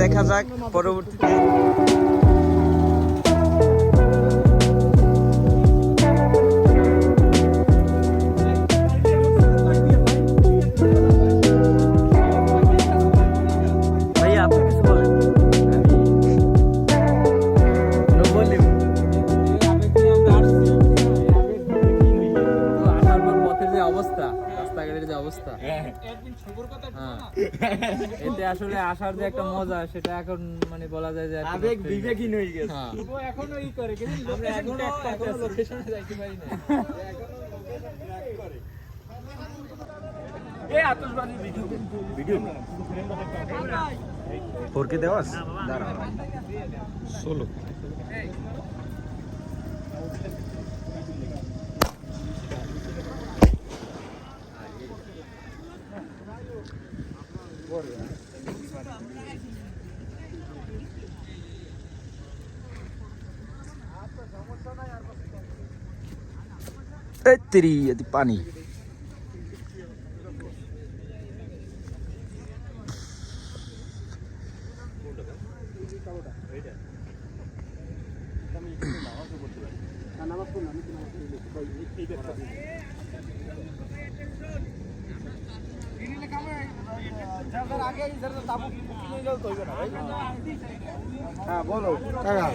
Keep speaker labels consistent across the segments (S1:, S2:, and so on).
S1: দেখা যাক পরবর্তীতে
S2: হ্যাঁ।
S1: এতে আসলে আসার যে একটা মজা সেটা এখন মানে বলা যায় যে
S2: আবেগ
S1: হয়ে।
S2: বিবেকহীন হয়ে গেছে।
S1: হ্যাঁ।
S3: এখনও ই করে কিন্তু
S1: আমরা এখনও এখনও লোকেশনে যাইতে পারি না।
S2: এই আতশবাজি ভিডিও ভিডিও
S4: ফোরকে দেওয়াস? দাঁড়া É Var ya. Etriya pani.
S2: হ্যাঁ বলো। কাকা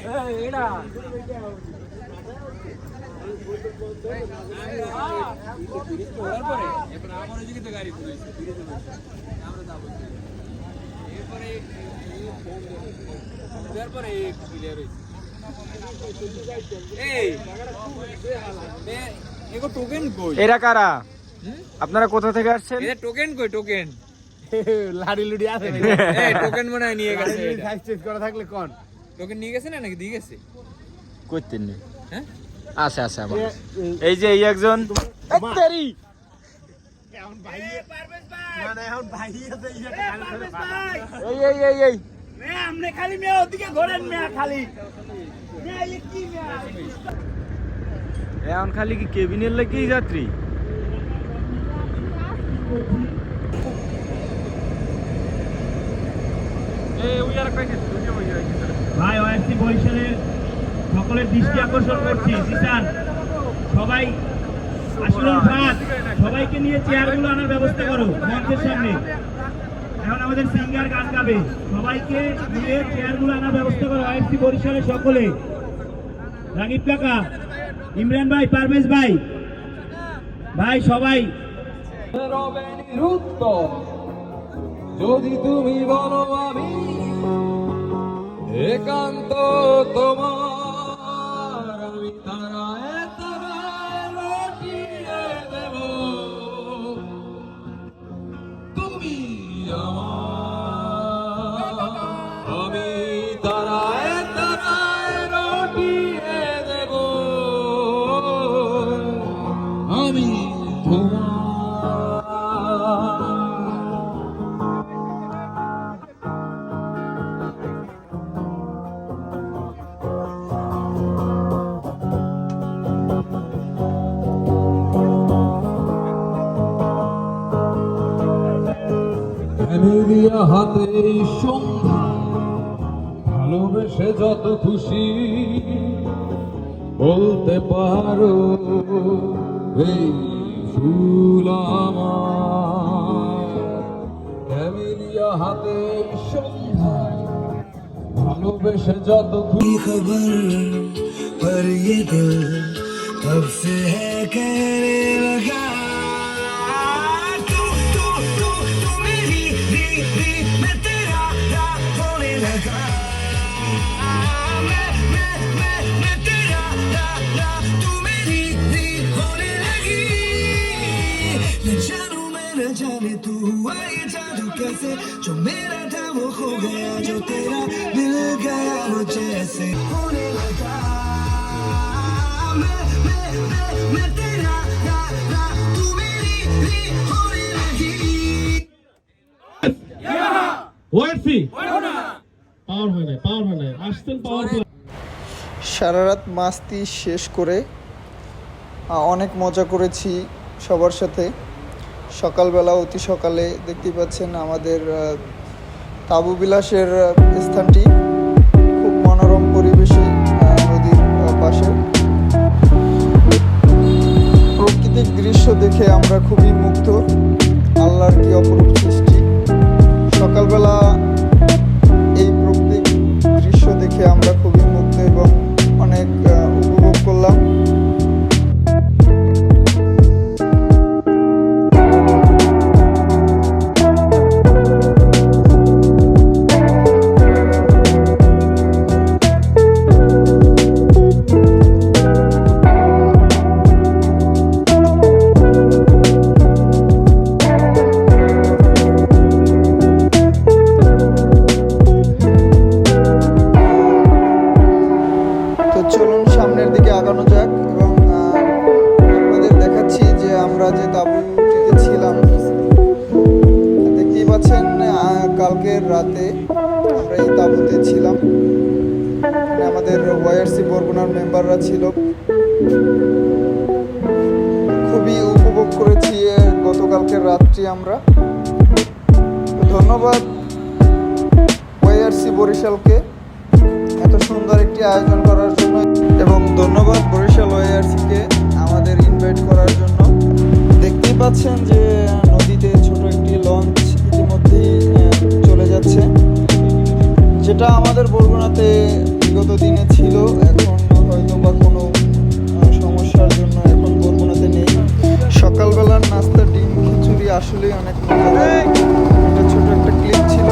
S1: টোকেন কই?
S4: এরা কারা আপনারা কোথা থেকে আসছেন?
S1: টোকেন কই? টোকেন।
S2: লাড়ি লুড়ি আছে
S1: এই টোকেন মনে হয় নিয়ে গেছে
S2: সাইজ চেঞ্জ করা থাকলে কোন?
S1: টোকেন নিয়ে গেছে না নাকি? দিয়ে গেছে?
S4: করতেন নি।
S1: হ্যাঁ?
S4: আছে আছে আমার এই যে এই একজন এই তেরি!
S2: এখন ভাই।
S4: এই এই এই এই
S2: মেয়ে আমনে খালি ওদিকে ঘোরেন খালি। কি
S4: এখন খালি কি কেবিনের লাগেই যাত্রী?
S5: ভাই ওএসসি বরিশালের সকলের দৃষ্টি আকর্ষণ করছি। জিসান সবাই আসলুন ভাত সবাইকে নিয়ে চেয়ারগুলো আনার ব্যবস্থা করো মঞ্চের সামনে। এখন আমাদের সিঙ্গার গান গাবে। সবাইকে নিয়ে চেয়ারগুলো আনার ব্যবস্থা করো ওএসসি বরিশালের সকলে। রাগিব কাকা ইমরান ভাই পারভেজ ভাই। ভাই সবাই।
S1: যদি তুমি বলো আমি একান্ত তোমার আমি তারায় দিয়া হাতে এই সন্ধ্যা ভালোবেসে যত খুশি বলতে পারো এই ফুল আমার ক্যামেলিয়া হাতে এই সন্ধ্যায় ভালোবেসে যত খুশি
S6: खबर पर ये दिल कब से है कहने लगा जानू मैं न जाने तू हुआ ये जादू कैसे जो मेरा था वो खो गया जो तेरा मिल गया मुझे ऐसे होने
S5: ওএসসি পাওয়ার হয় না পাওয়ার হয় না আসতেন পাওয়ার
S7: সারা রাত মাস্তি শেষ করে অনেক মজা করেছি সবার সাথে। সকালবেলা অতি সকালে দেখতে পাচ্ছেন আমাদের তাবু বিলাসের স্থানটি খুব মনোরম পরিবেশে আহ, নদীর পাশে। প্রাকৃতিক দৃশ্য দেখে আমরা খুবই মুগ্ধ। আল্লাহর কি অপরূপ সৃষ্টি। আমরা ছিলাম। এখানে আমাদের ওয়াইআরসি বরগুনার মেম্বাররা ছিল। খুবই উপভোগ করেছি এ, গতকালকের রাত্রি আমরা। ধন্যবাদ ওয়াইআরসি বরিশালকে এত সুন্দর একটি আয়োজন করার জন্য। এবং ধন্যবাদ বরিশাল ওয়াইআরসিকে আমাদের ইনভাইট করার জন্য। দেখতেই পাচ্ছেন যে নদীতে ছোট একটি লঞ্চ ইতিমধ্যেই চলে যাচ্ছে। যেটা আমাদের বরগুনাতে বিগত দিনে ছিল, এখন হয়তো বা কোনো সমস্যার জন্য এখন বরগুনাতে নেই। সকালবেলার নাস্তা ডিম খিচুড়ি আসলেই অনেক ছোটো একটা ক্লিপ ছিল।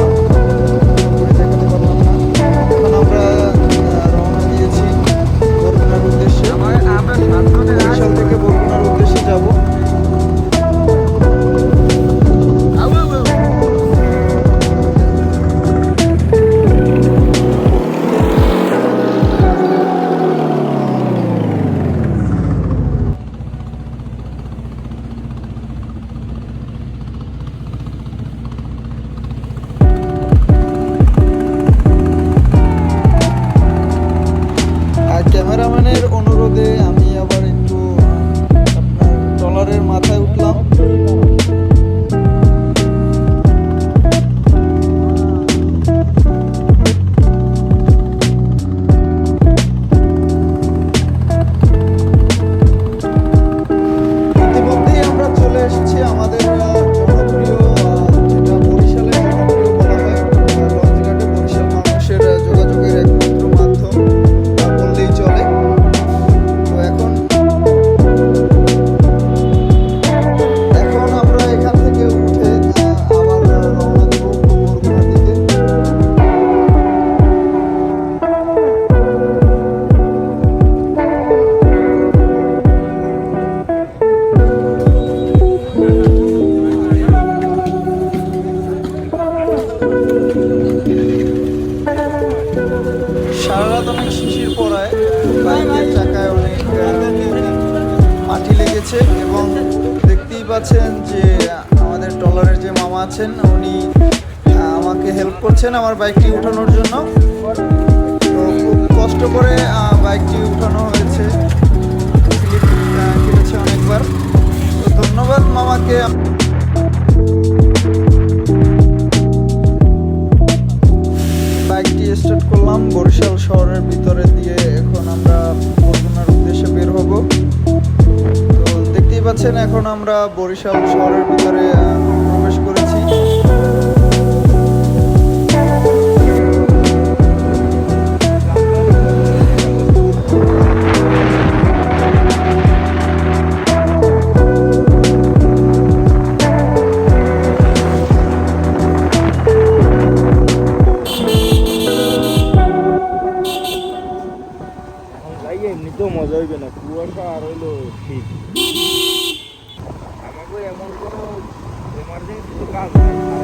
S7: সারা রাত অনেক শিশির পড়ায় বাইকের চাকায় অনেক মাটি লেগেছে এবং দেখতেই পাচ্ছেন যে আমাদের ট্রলারের যে মামা আছেন, উনি আমাকে হেল্প করছেন আমার বাইকটি উঠানোর জন্য। তো খুব কষ্ট করে বাইকটি উঠানো হয়েছে। কেটেছে অনেকবার। তো ধন্যবাদ মামাকে। আমরা বরিশাল শহরের ভিতরে
S2: আমাকে এমন কোনো